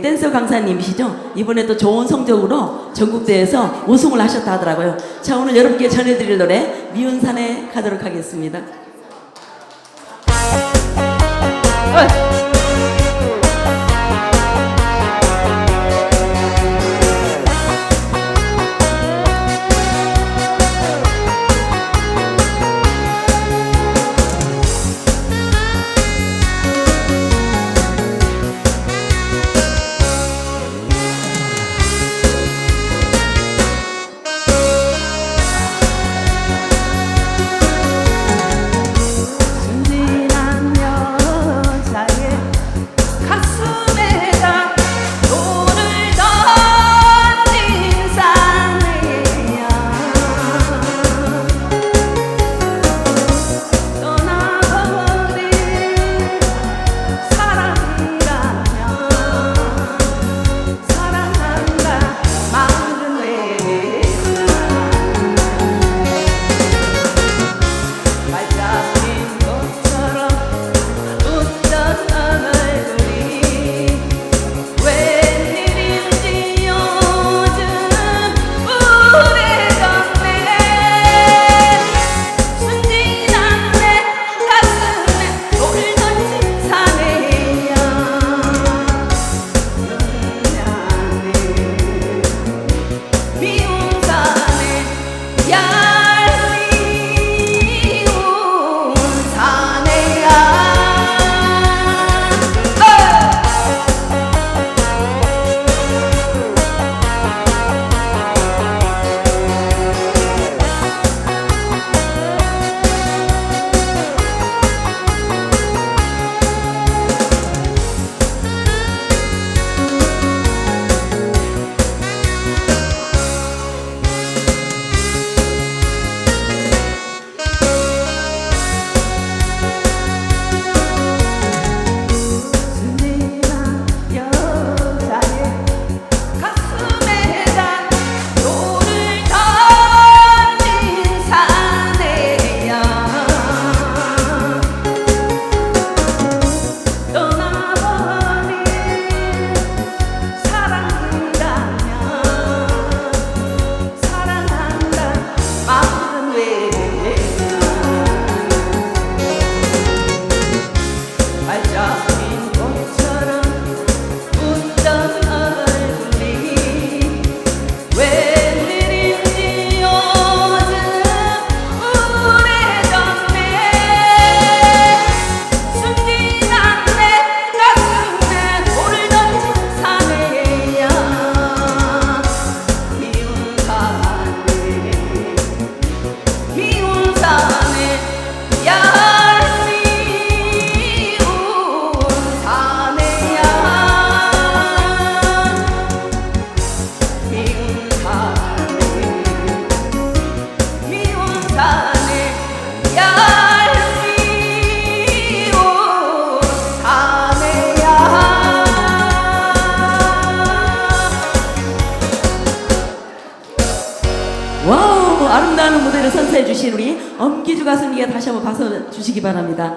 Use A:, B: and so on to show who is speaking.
A: 댄서 강사님이시죠? 이번에 또 좋은 성적으로 전국대회에서 우승을 하셨다 하더라고요. 자, 오늘 여러분께 전해드릴 노래 미운 산에 가도록 하겠습니다. 와우! 아름다운 무대를 선사해 주신 우리 엄기주 가수님께 다시 한번 박수 주시기 바랍니다.